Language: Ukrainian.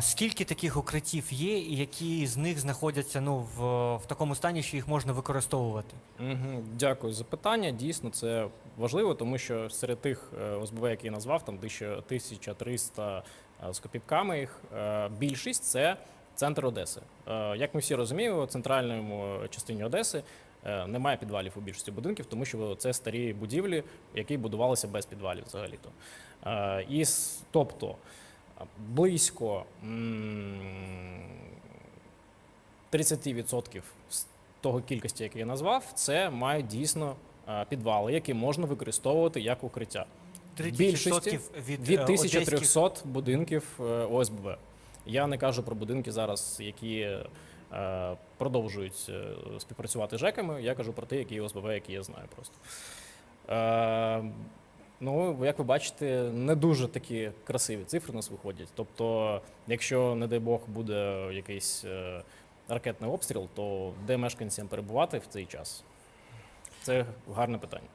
Скільки таких укриттів є, і які з них знаходяться ну, в, в такому стані, що їх можна використовувати? Угу, дякую за питання. Дійсно, це важливо, тому що серед тих е, ОСББ, які я назвав, там 1300 е, з копійками їх, е, більшість це центр Одеси. Як ми всі розуміємо, в центральному частині Одеси немає підвалів у більшості будинків, тому що це старі будівлі, які будувалися без підвалів взагалі-то. І тобто близько 30% з того кількості, яку я назвав, це мають дійсно е, підвали, які можна використовувати як укриття. 30% Більшості від, Від е, 1300 будинків е, ОСББ. Я не кажу про будинки зараз, які е, продовжують співпрацювати з ЖЕКами. Я кажу про ті, які ОСББ, які я знаю просто. Е, Ну, як ви бачите, не дуже такі красиві цифри у нас виходять. Тобто, якщо, не дай Бог, буде якийсь е, ракетний обстріл, то де мешканцям перебувати в цей час? Це гарне питання.